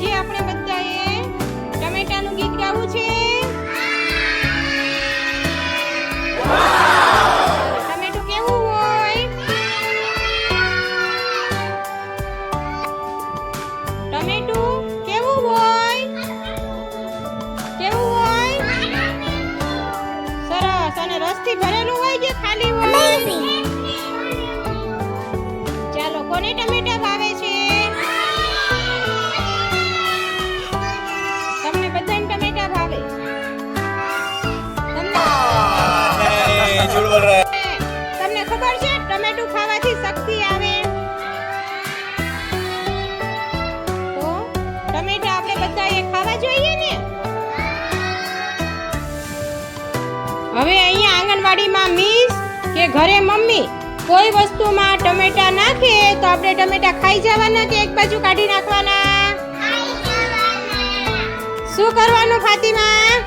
આજે આપણે બધાએ ટમેટાનું ગીત ગાવું છે? ટમેટું કેવું હોય? ટમેટું કેવું હોય? કેવું હોય? સરસ અને રસથી ભરેલું હોય કે ખાલી હોય? ચાલો કોને ટમેટા ભાવે છે? झूठ बोल रहा है તમને ખબર છે ટમેટું ખાવાથી શક્તિ આવે તો ટમેટા આપણે બધાએ ખાવા જોઈએ ને હવે અહીંયા આંગણવાડીમાં મિસ કે ઘરે મમ્મી કોઈ વસ્તુમાં ટમેટા નાખે તો આપણે ટમેટા ખાઈ જવાના કે એક બાજુ કાઢી નાખવાના શું કરવાનું ફાતિમા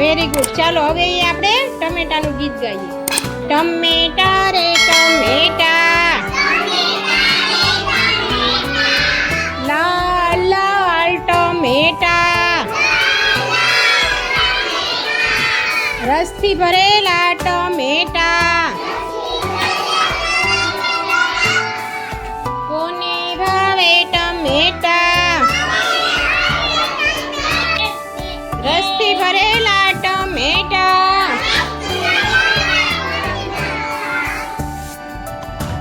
વેરી ગુડ ચાલો, હવે આપણે ટમેટાનું ગીત ગાઈએ. ટમેટા રે ટમેટા. લાલ લાલ ટમેટા. રસથી ભરેલા ટમેટા.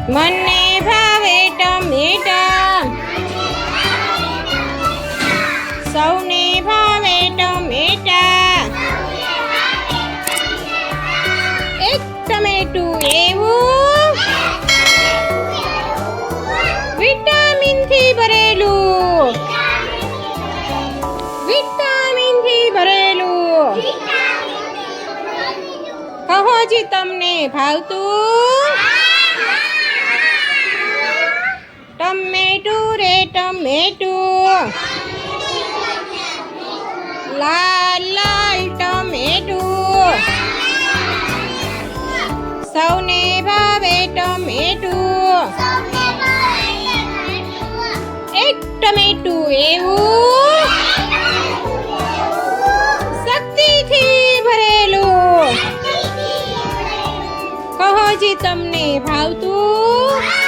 મને ભાવે ટમેટા. સૌને ભાવે ટમેટા. એક ટમેટું એવું વિટામિનથી ભરેલું. વિટામિનથી ભરેલું. કહો જી તમને ભાવતું ટમેટું રે ટમેટું લાલ લાલ ટમેટું. સૌને ભાવે ટમેટું. એક ટમેટું એવું. શક્તિથી ભરેલું. કહો જી તમને ભાવતું.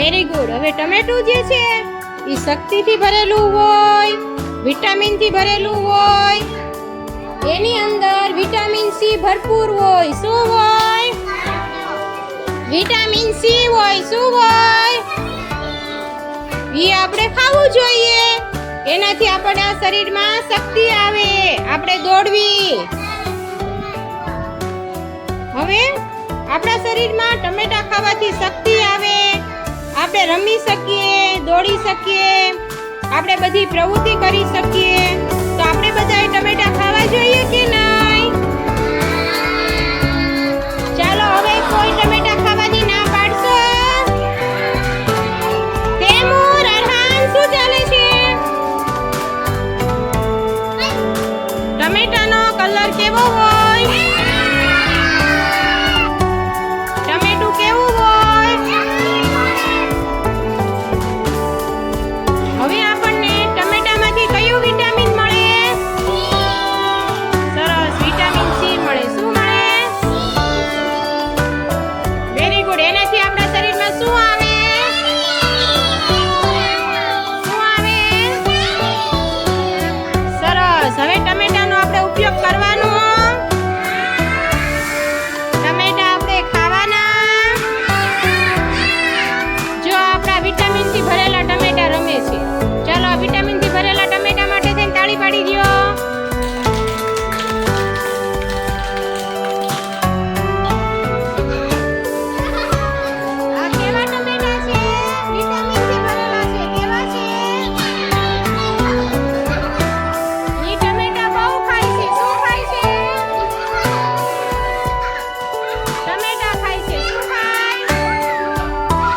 વેરી ગુડ હવે ટમેટું જે છે એ શક્તિથી ભરેલું હોય, વિટામિનથી ભરેલું હોય, એની અંદર વિટામિન સી ભરપૂર હોય. શું હોય? વિટામિન સી હોય. શું હોય? એ આપણે ખાવું જોઈએ. એનાથી આપણા શરીરમાં શક્તિ આવે. આપણે દોડવી. હવે આપણા શરીરમાં ટમેટા ખાવાથી શક્તિ આવે. આપણે રમી શકીએ, દોડી શકીએ, આપણે બધી પ્રવૃત્તિ કરી શકીએ. તો આપણે બધાએ ટમેટા ખાવા જોઈએ કે નહીં